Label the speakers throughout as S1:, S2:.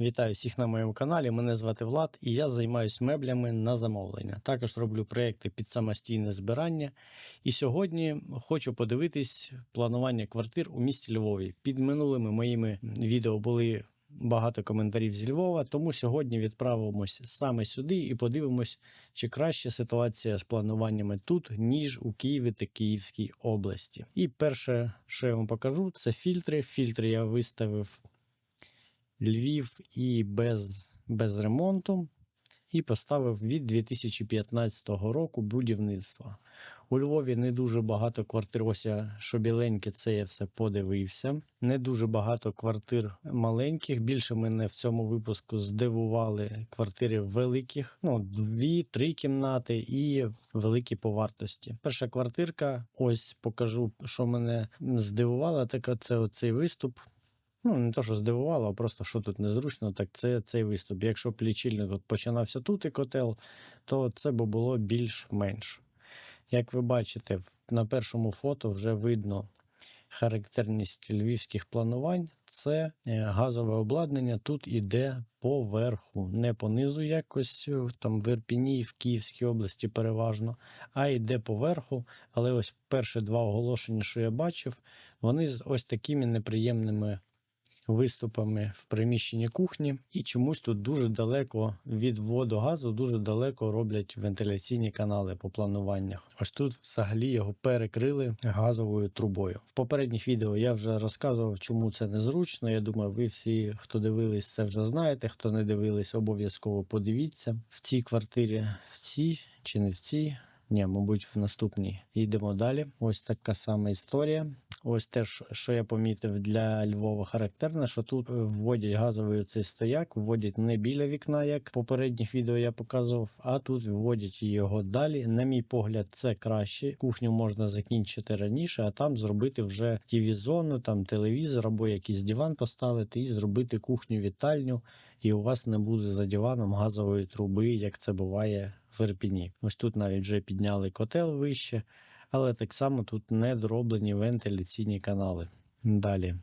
S1: Вітаю всіх на моєму каналі. Мене звати Влад і я займаюся меблями на замовлення. Також роблю проекти під самостійне збирання. І сьогодні хочу подивитись планування квартир у місті Львові. Під минулими моїми відео були багато коментарів зі Львова, тому сьогодні відправимось саме сюди і подивимось, чи краща ситуація з плануваннями тут, ніж у Києві та Київській області. І перше, що я вам покажу, це фільтри. Фільтри я виставив Львів і без, без ремонту, і поставив від 2015 року будівництва. У Львові не дуже багато квартир. Ось я, що біленьке, це я все подивився. Не дуже багато квартир маленьких. Більше мене в цьому випуску здивували квартири великих, ну дві-три кімнати і великі по вартості. Перша квартирка, ось покажу, що мене здивувало. Так це оцей виступ. Ну, не то, що здивувало, а просто що тут незручно, так це цей виступ. Якщо б лічильник от починався тут і котел, то це б було більш-менш. Як ви бачите, на першому фото вже видно характерність львівських планувань. Це е, газове обладнання тут іде поверху, не понизу якось е, там в Ірпіні, в Київській області переважно, а йде поверху. Але ось перші два оголошення, що я бачив, вони з ось такими неприємними виступами в приміщенні кухні, і чомусь тут дуже далеко від вводу газу, дуже далеко роблять вентиляційні канали по плануваннях. Ось тут взагалі його перекрили газовою трубою. В попередніх відео я вже розказував, чому це незручно. Я думаю, ви всі, хто дивились, це вже знаєте. Хто не дивились, обов'язково подивіться в цій квартирі, в цій чи не в цій. Ні, мабуть, в наступній. Йдемо далі. Ось така сама історія. Ось теж, що я помітив для Львова характерне, що тут е, вводять газовий цей стояк, вводять не біля вікна, як в попередніх відео я показував, а тут вводять його далі. На мій погляд, це краще. Кухню можна закінчити раніше, а там зробити вже тіві-зону, там телевізор або якийсь диван поставити і зробити кухню вітальню, і у вас не буде за диваном газової труби, як це буває в Ірпіні. Ось тут навіть вже підняли котел вище але так само тут не дроблені вентиляційні канали. Далі.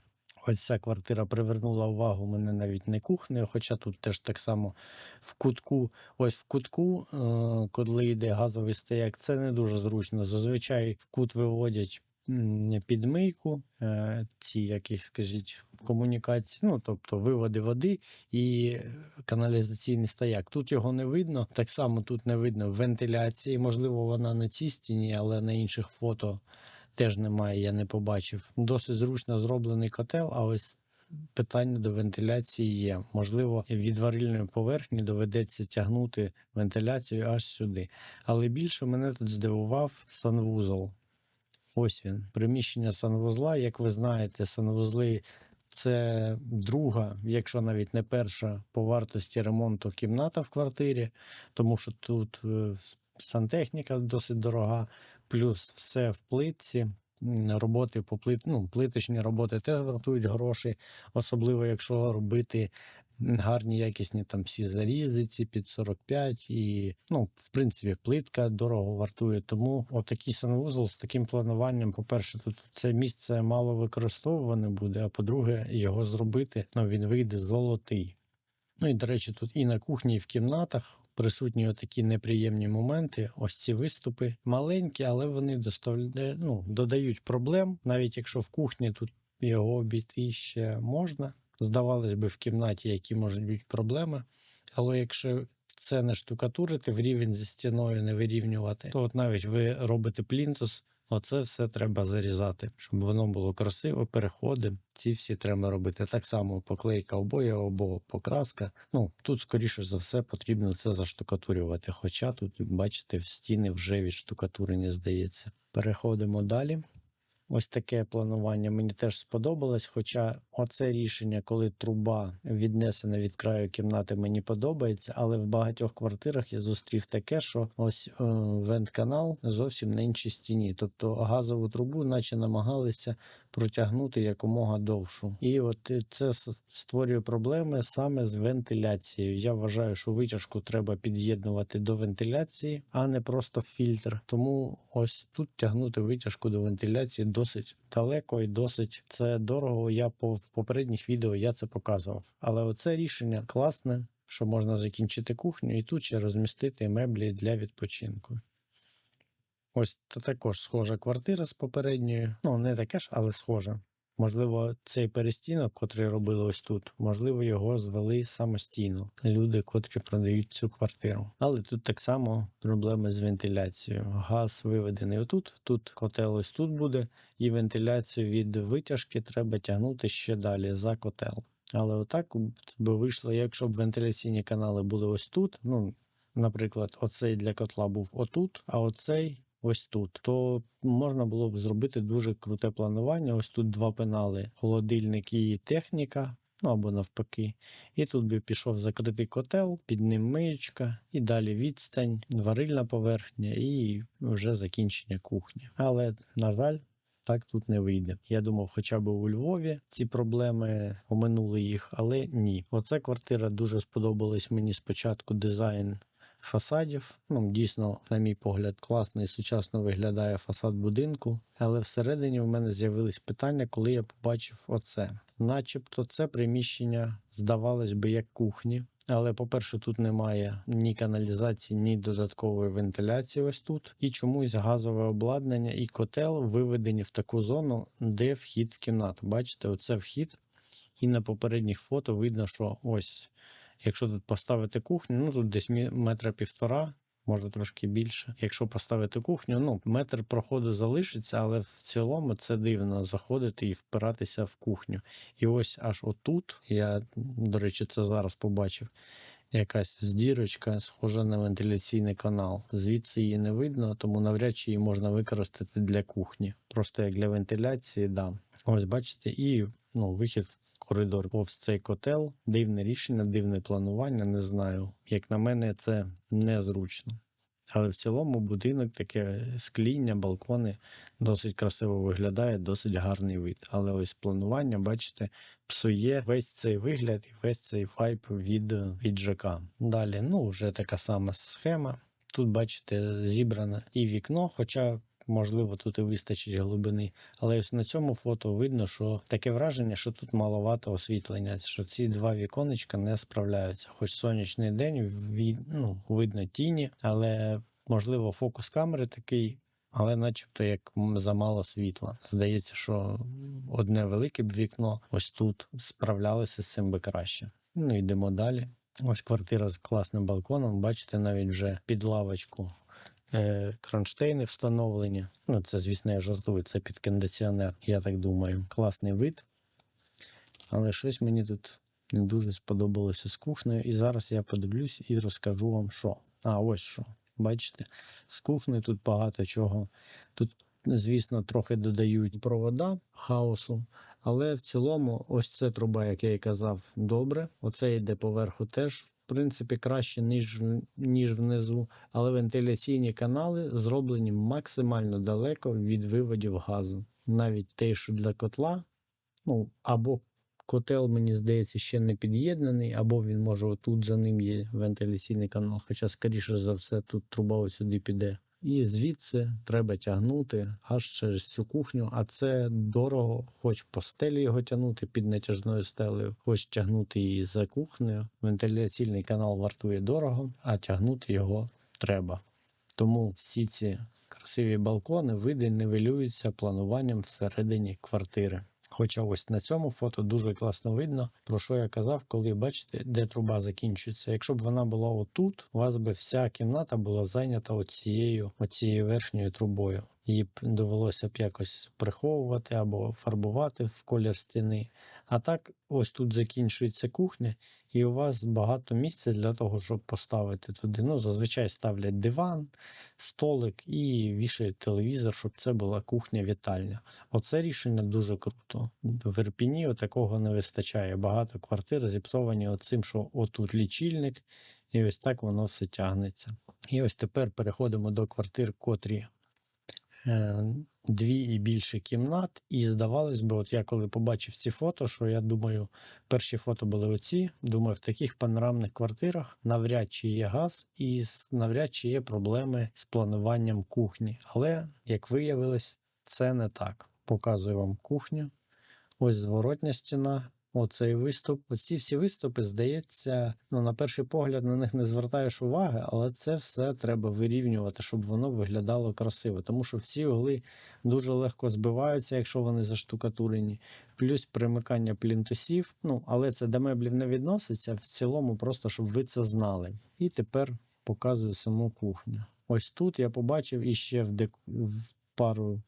S1: Ось ця квартира привернула увагу мене навіть не кухнею, хоча тут теж так само в кутку. Ось в кутку, е, коли йде газовий стояк, це не дуже зручно. Зазвичай в кут виводять підмийку, е, ці, як скажіть, комунікації, ну тобто виводи води і каналізаційний стояк. Тут його не видно. Так само тут не видно вентиляції. Можливо, вона на цій стіні, але на інших фото теж немає, я не побачив. Досить зручно зроблений котел, а ось. Питання до вентиляції є. Можливо, від варильної поверхні доведеться тягнути вентиляцію аж сюди. Але більше мене тут здивував санвузол. Ось він. Приміщення санвузла. Як ви знаєте, санвузли це друга, якщо навіть не перша по вартості ремонту кімната в квартирі, тому що тут е, сантехніка досить дорога, плюс все в плитці. Роботи по плит, ну, плиточні роботи теж вартують гроші, особливо якщо робити гарні, якісні там всі зарізи, ці під 45, і ну, в принципі, плитка дорого вартує. Тому отакий санвузол з таким плануванням, по-перше, тут це місце мало використовуване буде, а по-друге, його зробити, ну він вийде золотий. Ну і до речі, тут і на кухні, і в кімнатах. Присутні такі неприємні моменти. Ось ці виступи маленькі, але вони доставля... ну, додають проблем. Навіть якщо в кухні тут його обійти ще можна. Здавалось би, в кімнаті, які можуть бути проблеми. Але якщо це не штукатурити, в рівень зі стіною не вирівнювати, то от навіть ви робите плінтус, оце все треба зарізати, щоб воно було красиво, переходи. Ці всі треба робити. Так само поклейка обоя або покраска. Ну тут, скоріше за все, потрібно це заштукатурювати. Хоча тут, бачите, в стіни вже відштукатурені, здається. Переходимо далі. Ось таке планування мені теж сподобалось. Хоча оце рішення, коли труба віднесена від краю кімнати, мені подобається, але в багатьох квартирах я зустрів таке, що ось е, вент-канал зовсім на іншій стіні. Тобто газову трубу, наче намагалися протягнути якомога довшу. І от е, це створює проблеми саме з вентиляцією. Я вважаю, що витяжку треба під'єднувати до вентиляції, а не просто фільтр. Тому ось тут тягнути витяжку до вентиляції досить далеко і досить це дорого. Я по в попередніх відео я це показував. Але оце рішення класне, що можна закінчити кухню і тут ще розмістити меблі для відпочинку. Ось та також схожа квартира з попередньою. Ну, не таке ж, але схожа. Можливо, цей перестінок, котрий робили ось тут, можливо, його звели самостійно. Люди, котрі продають цю квартиру. Але тут так само проблеми з вентиляцією. Газ виведений отут, тут котел ось тут буде, і вентиляцію від витяжки треба тягнути ще далі за котел. Але отак би вийшло, якщо б вентиляційні канали були ось тут. Ну, наприклад, оцей для котла був отут, а оцей ось тут, то можна було б зробити дуже круте планування. Ось тут два пенали: холодильник і техніка. Ну або навпаки. І тут би пішов закритий котел, під ним миючка, і далі відстань, варильна поверхня, і вже закінчення кухні. Але, на жаль, так тут не вийде. Я думав, хоча б у Львові ці проблеми оминули їх, але ні. Оця квартира дуже сподобалась мені спочатку дизайн фасадів. Ну, дійсно, на мій погляд, класно і сучасно виглядає фасад будинку. Але всередині в мене з'явились питання, коли я побачив оце. Начебто, це приміщення здавалось би як кухні. Але, по-перше, тут немає ні каналізації, ні додаткової вентиляції. Ось тут, і чомусь газове обладнання і котел виведені в таку зону, де вхід в кімнату. Бачите, оце вхід. І на попередніх фото видно, що ось Якщо тут поставити кухню, ну тут десь метра півтора, може трошки більше. Якщо поставити кухню, ну метр проходу залишиться, але в цілому це дивно заходити і впиратися в кухню. І ось аж отут, я, до речі, це зараз побачив. Якась дірочка, схожа на вентиляційний канал. Звідси її не видно, тому навряд чи її можна використати для кухні. Просто як для вентиляції, да. Ось бачите, і ну, вихід коридор повз цей котел. Дивне рішення, дивне планування. Не знаю. Як на мене, це незручно. Але в цілому будинок, таке скління, балкони досить красиво виглядає, досить гарний вид. Але ось планування, бачите, псує весь цей вигляд і весь цей вайп від, від ЖК. Далі, ну, вже така сама схема. Тут, бачите, зібране і вікно, хоча можливо, тут і вистачить глибини. Але ось на цьому фото видно, що таке враження, що тут маловато освітлення, що ці два віконечка не справляються. Хоч сонячний день ві- ну, видно тіні, але можливо фокус камери такий. Але начебто як замало світла. Здається, що одне велике б вікно ось тут справлялося з цим би краще. Ну йдемо далі. Ось квартира з класним балконом. Бачите, навіть вже під лавочку кронштейни встановлені. Ну, це, звісно, я жартую, це під кондиціонер, я так думаю. Класний вид. Але щось мені тут не дуже сподобалося з кухнею. І зараз я подивлюсь і розкажу вам, що. А, ось що. Бачите, з кухнею тут багато чого. Тут, звісно, трохи додають провода хаосу. Але в цілому, ось це труба, як я і казав, добре. Оце йде поверху теж, принципі, краще, ніж, ніж внизу. Але вентиляційні канали зроблені максимально далеко від виводів газу. Навіть те, що для котла, ну або котел, мені здається, ще не під'єднаний, або він може отут за ним є вентиляційний канал. Хоча, скоріше за все, тут труба ось сюди піде. І звідси треба тягнути аж через цю кухню, а це дорого, хоч по стелі його тягнути під натяжною стелею, хоч тягнути її за кухнею. Вентиляційний канал вартує дорого, а тягнути його треба. Тому всі ці красиві балкони, види нивелюються плануванням всередині квартири. Хоча ось на цьому фото дуже класно видно, про що я казав, коли бачите, де труба закінчується. Якщо б вона була отут, у вас би вся кімната була зайнята оцією, оцією верхньою трубою. Її б довелося б якось приховувати або фарбувати в колір стіни. А так, ось тут закінчується кухня, і у вас багато місця для того, щоб поставити туди. Ну, зазвичай ставлять диван, столик і вішають телевізор, щоб це була кухня-вітальня. Оце рішення дуже круто. В Ірпіні такого не вистачає. Багато квартир зіпсовані оцим, що отут лічильник, і ось так воно все тягнеться. І ось тепер переходимо до квартир, котрі е, дві і більше кімнат. І здавалось би, от я коли побачив ці фото, що я думаю, перші фото були оці. Думаю, в таких панорамних квартирах навряд чи є газ, і навряд чи є проблеми з плануванням кухні. Але як виявилось, це не так. Показую вам кухню. Ось зворотня стіна. Оцей виступ. Оці всі виступи, здається, ну, на перший погляд на них не звертаєш уваги, але це все треба вирівнювати, щоб воно виглядало красиво. Тому що всі угли дуже легко збиваються, якщо вони заштукатурені. Плюс примикання плінтусів. Ну, але це до меблів не відноситься. В цілому, просто щоб ви це знали. І тепер показую саму кухню. Ось тут я побачив іще в, дек... в пару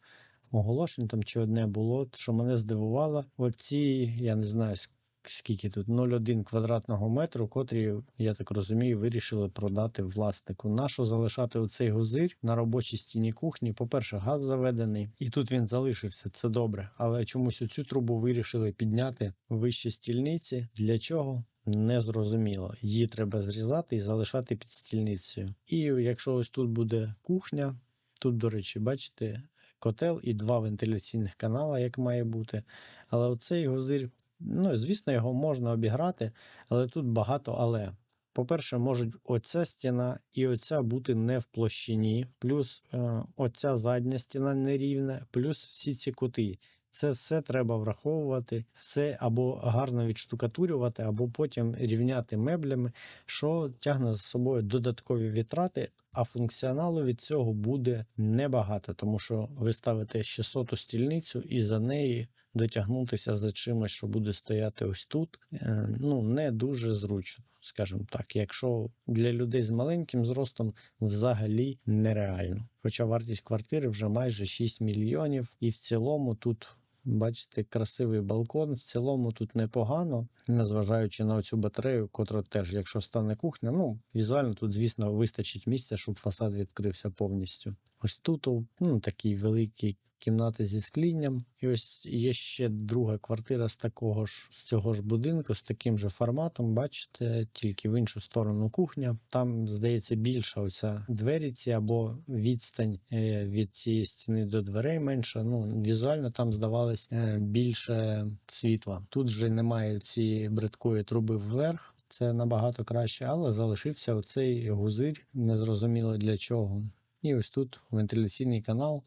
S1: оголошень, там чи одне було, що мене здивувало. Оці, я не знаю, скільки тут, 0,1 квадратного метру, котрі, я так розумію, вирішили продати власнику. Нащо залишати оцей гузир на робочій стіні кухні? По-перше, газ заведений, і тут він залишився, це добре. Але чомусь оцю трубу вирішили підняти вище стільниці. Для чого? Не зрозуміло. Її треба зрізати і залишати під стільницею. І якщо ось тут буде кухня, тут, до речі, бачите, котел і два вентиляційних канала, як має бути. Але оцей гозир, ну, звісно, його можна обіграти, але тут багато але. По-перше, можуть оця стіна і оця бути не в площині, плюс е, оця задня стіна нерівна, плюс всі ці кути. Це все треба враховувати, все або гарно відштукатурювати, або потім рівняти меблями, що тягне за собою додаткові вітрати, а функціоналу від цього буде небагато, тому що ви ставите 600 стільницю і за неї дотягнутися за чимось, що буде стояти ось тут, е, ну не дуже зручно, скажімо так. Якщо для людей з маленьким зростом взагалі нереально. Хоча вартість квартири вже майже 6 мільйонів, і в цілому тут. Бачите, красивий балкон. В цілому тут непогано, незважаючи на цю батарею, котра теж, якщо стане кухня, ну візуально тут, звісно, вистачить місця, щоб фасад відкрився повністю. Ось тут ну, такі великі кімнати зі склінням. І ось є ще друга квартира з такого ж з цього ж будинку, з таким же форматом. Бачите, тільки в іншу сторону кухня. Там, здається, більша оця двері ці або відстань е, від цієї стіни до дверей менша. Ну, візуально там здавалось е, більше світла. Тут вже немає цієї бридкої труби вверх. Це набагато краще, але залишився оцей гузир, незрозуміло для чого. І ось тут вентиляційний канал.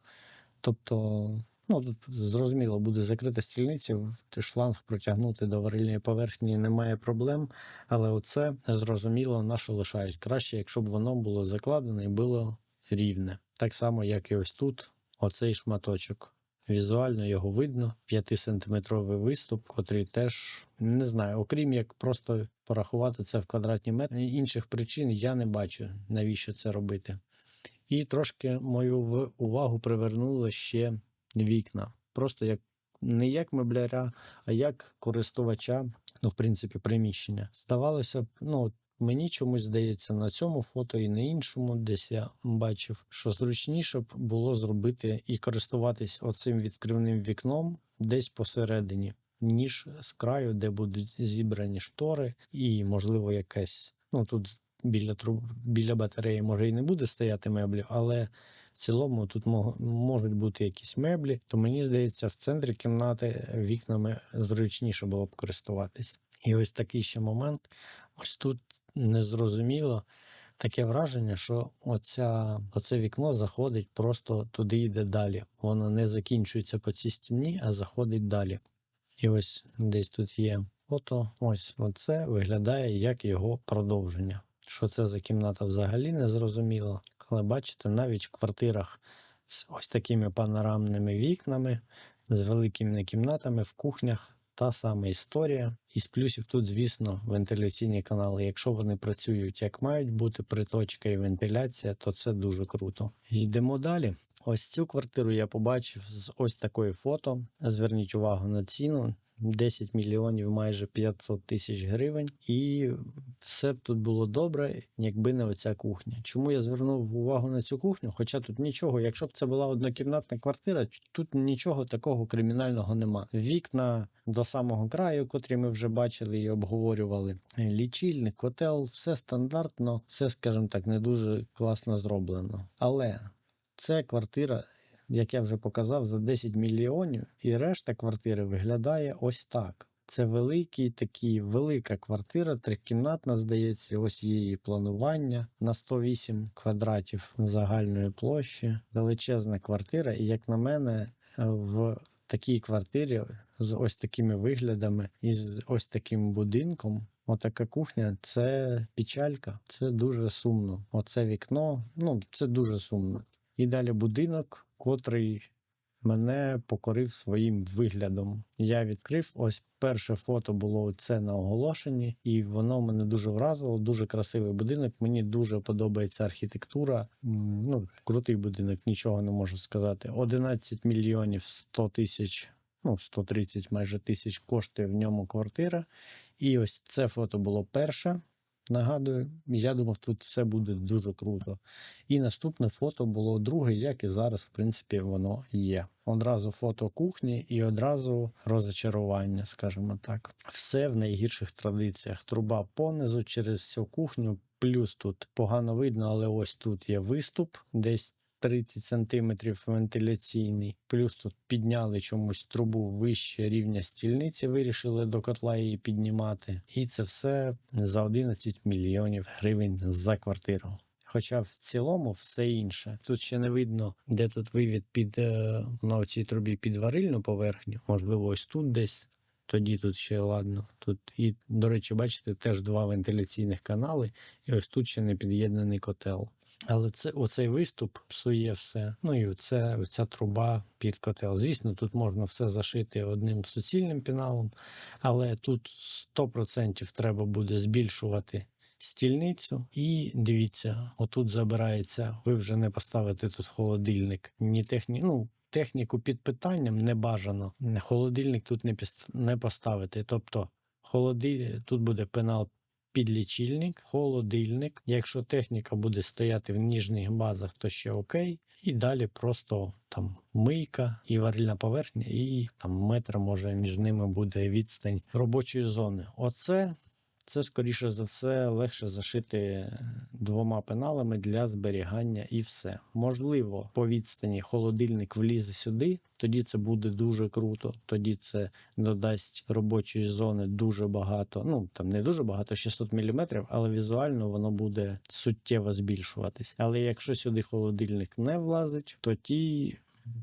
S1: Тобто, ну тут зрозуміло, буде закрита стільниця, шланг протягнути до варильної поверхні немає проблем. Але оце зрозуміло, на що лишають. Краще, якщо б воно було закладене і було рівне. Так само, як і ось тут, оцей шматочок. Візуально його видно, 5-сантиметровий виступ, котрий теж не знаю, окрім як просто порахувати це в квадратні метри. Інших причин я не бачу, навіщо це робити. І трошки мою увагу привернули ще вікна. Просто як не як мебляря, а як користувача, ну, в принципі, приміщення. Здавалося б, ну, мені чомусь здається на цьому фото і на іншому, десь я бачив, що зручніше б було зробити і користуватись оцим відкривним вікном десь посередині, ніж з краю, де будуть зібрані штори, і, можливо, якась. Ну тут біля труб, біля батареї може і не буде стояти меблів, але в цілому тут можуть бути якісь меблі. То мені здається, в центрі кімнати вікнами зручніше було б користуватись. І ось такий ще момент. Ось тут незрозуміло. Таке враження, що оця, оце вікно заходить просто туди йде далі. Воно не закінчується по цій стіні, а заходить далі. І ось десь тут є фото. Ось оце виглядає як його продовження. Що це за кімната взагалі не зрозуміло. Але бачите, навіть в квартирах з ось такими панорамними вікнами, з великими кімнатами в кухнях. Та сама історія. Із плюсів тут, звісно, вентиляційні канали. Якщо вони працюють як мають бути, приточка і вентиляція, то це дуже круто. Йдемо далі. Ось цю квартиру я побачив з ось такої фото. Зверніть увагу на ціну. 10 мільйонів майже 500 тисяч гривень, і все б тут було добре, якби не оця кухня. Чому я звернув увагу на цю кухню? Хоча тут нічого, якщо б це була однокімнатна квартира, тут нічого такого кримінального нема. Вікна до самого краю, котрі ми вже бачили і обговорювали. Лічильник, котел, все стандартно, все, скажімо так, не дуже класно зроблено. Але це квартира як я вже показав, за 10 мільйонів, і решта квартири виглядає ось так. Це великий такий, велика квартира, трикімнатна, здається, ось її планування на 108 квадратів загальної площі. Величезна квартира, і як на мене, в такій квартирі з ось такими виглядами і з ось таким будинком. Отака кухня це печалька, це дуже сумно. Оце вікно, ну це дуже сумно. І далі будинок, котрий мене покорив своїм виглядом. Я відкрив ось перше фото було це на оголошенні, і воно мене дуже вразило. Дуже красивий будинок. Мені дуже подобається архітектура. Ну, крутий будинок, нічого не можу сказати. 11 мільйонів 100 тисяч. Ну, 130 майже тисяч коштує в ньому квартира. І ось це фото було перше. Нагадую, я думав, тут все буде дуже круто. І наступне фото було друге, як і зараз, в принципі, воно є. Одразу фото кухні і одразу розочарування, скажімо так. Все в найгірших традиціях. Труба понизу через всю кухню, плюс тут погано видно, але ось тут є виступ, десь 30 сантиметрів вентиляційний. Плюс тут підняли чомусь трубу вище рівня стільниці, вирішили до котла її піднімати. І це все за 11 мільйонів гривень за квартиру. Хоча в цілому все інше. Тут ще не видно, де тут вивід під е, на цій трубі під варильну поверхню. Можливо, ось тут десь. Тоді тут ще ладно. Тут і, до речі, бачите, теж два вентиляційних канали, і ось тут ще не під'єднаний котел. Але це оцей виступ псує все. Ну і оце, оця труба під котел. Звісно, тут можна все зашити одним суцільним піналом, але тут 100% треба буде збільшувати стільницю. І дивіться, отут забирається. Ви вже не поставите тут холодильник, ні техні... ну, техніку під питанням не бажано. Холодильник тут не, не поставити. Тобто, холоди... тут буде пенал підлічильник, холодильник. Якщо техніка буде стояти в ніжніх базах, то ще окей. І далі просто там мийка і варильна поверхня, і там метр може між ними буде відстань робочої зони. Оце це, скоріше за все, легше зашити двома пеналами для зберігання і все. Можливо, по відстані холодильник влізе сюди, тоді це буде дуже круто. Тоді це додасть робочої зони дуже багато. Ну там не дуже багато, 600 мм, але візуально воно буде суттєво збільшуватись. Але якщо сюди холодильник не влазить, то ті.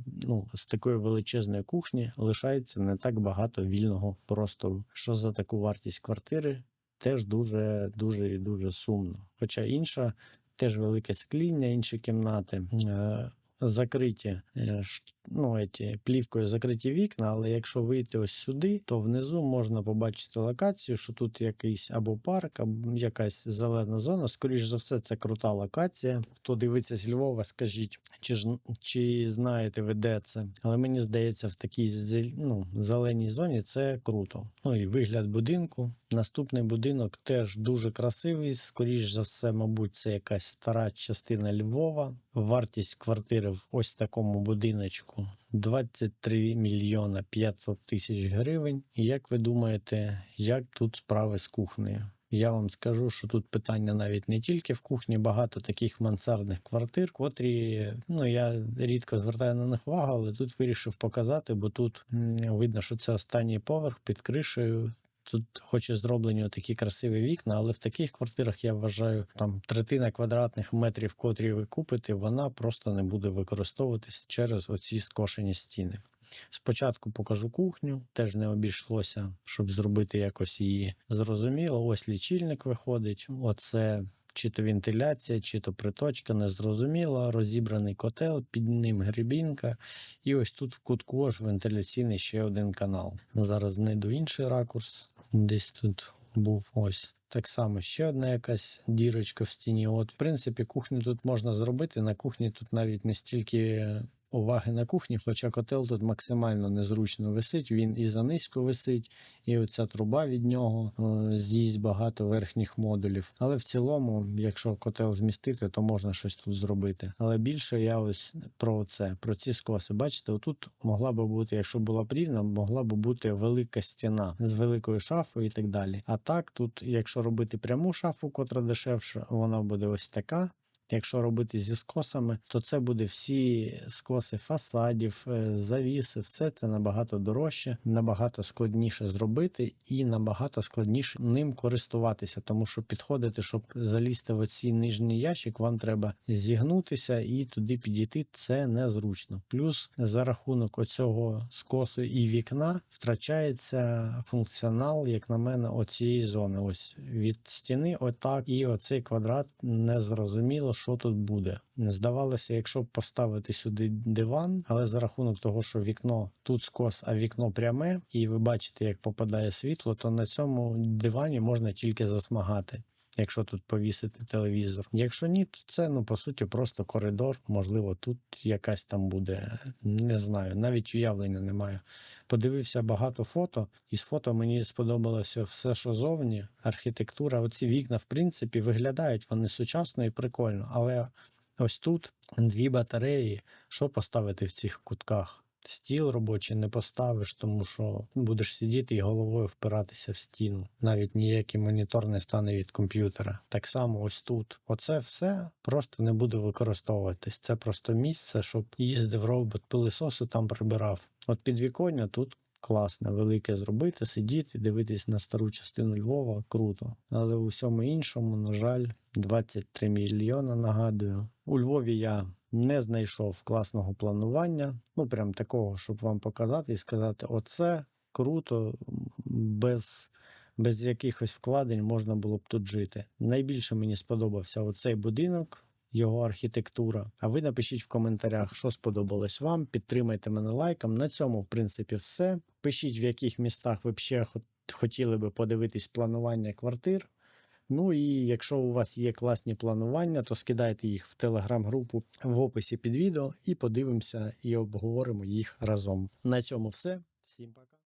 S1: Ну, з такої величезної кухні лишається не так багато вільного простору. Що за таку вартість квартири теж дуже дуже і дуже сумно. Хоча інша, теж велике скління, інші кімнати. Е, Закриті е, ну, еті, плівкою закриті вікна, але якщо вийти ось сюди, то внизу можна побачити локацію, що тут якийсь або парк, або якась зелена зона. Скоріше за все, це крута локація. Хто дивиться з Львова, скажіть, чи ж чи знаєте ви де це? Але мені здається, в такій ну, зеленій зоні це круто. Ну і вигляд будинку. Наступний будинок теж дуже красивий. Скоріш за все, мабуть, це якась стара частина Львова. Вартість квартири в ось такому будиночку 23 мільйона 500 тисяч гривень. І як ви думаєте, як тут справи з кухнею? Я вам скажу, що тут питання навіть не тільки в кухні, багато таких мансардних квартир, котрі ну я рідко звертаю на них увагу, але тут вирішив показати, бо тут видно, що це останній поверх під кришею. Тут хоч і зроблені такі красиві вікна, але в таких квартирах я вважаю, там третина квадратних метрів, котрі ви купите, вона просто не буде використовуватись через оці скошені стіни. Спочатку покажу кухню, теж не обійшлося, щоб зробити якось її зрозуміло. Ось лічильник виходить. Оце чи то вентиляція, чи то приточка, незрозуміло. Розібраний котел, під ним грибінка. І ось тут в кутку аж вентиляційний ще один канал. Зараз знайду інший ракурс. Десь тут був ось. Так само ще одна якась дірочка в стіні. От, в принципі, кухню тут можна зробити. На кухні тут навіть не стільки уваги на кухні, хоча котел тут максимально незручно висить. Він і занизько висить, і оця труба від нього е, з'їсть багато верхніх модулів. Але в цілому, якщо котел змістити, то можна щось тут зробити. Але більше я ось про це, про ці скоси. Бачите, отут могла би бути, якщо була б могла б бути велика стіна з великою шафою і так далі. А так, тут, якщо робити пряму шафу, котра дешевша, вона буде ось така. Якщо робити зі скосами, то це буде всі скоси фасадів, е, завіси, все це набагато дорожче, набагато складніше зробити і набагато складніше ним користуватися, тому що підходити, щоб залізти в оцій нижній ящик, вам треба зігнутися і туди підійти. Це незручно. Плюс за рахунок оцього скосу і вікна втрачається функціонал, як на мене, оцієї зони. Ось від стіни, отак, і оцей квадрат не що тут буде. Здавалося, якщо поставити сюди диван, але за рахунок того, що вікно тут скос, а вікно пряме, і ви бачите, як попадає світло, то на цьому дивані можна тільки засмагати. Якщо тут повісити телевізор. Якщо ні, то це ну по суті просто коридор. Можливо, тут якась там буде. Не знаю, навіть уявлення немає. Подивився багато фото, і з фото мені сподобалося все, що зовні. Архітектура, оці вікна, в принципі, виглядають вони сучасно і прикольно. Але ось тут дві батареї. Що поставити в цих кутках? Стіл робочий не поставиш, тому що будеш сидіти і головою впиратися в стіну. Навіть ніякий монітор не стане від комп'ютера. Так само ось тут. Оце все просто не буде використовуватись. Це просто місце, щоб їздив робот пилисосу там прибирав. От підвіконня тут класне, велике зробити, сидіти, дивитись на стару частину Львова круто. Але у всьому іншому, на жаль, 23 мільйона нагадую. У Львові я не знайшов класного планування. Ну, прям такого, щоб вам показати і сказати: оце круто, без, без якихось вкладень можна було б тут жити. Найбільше мені сподобався оцей будинок. Його архітектура. А ви напишіть в коментарях, що сподобалось вам. Підтримайте мене лайком. На цьому, в принципі, все. Пишіть, в яких містах ви ще хот- хотіли би подивитись планування квартир. Ну і якщо у вас є класні планування, то скидайте їх в телеграм-групу в описі під відео і подивимося і обговоримо їх разом. На цьому все. Всім пока.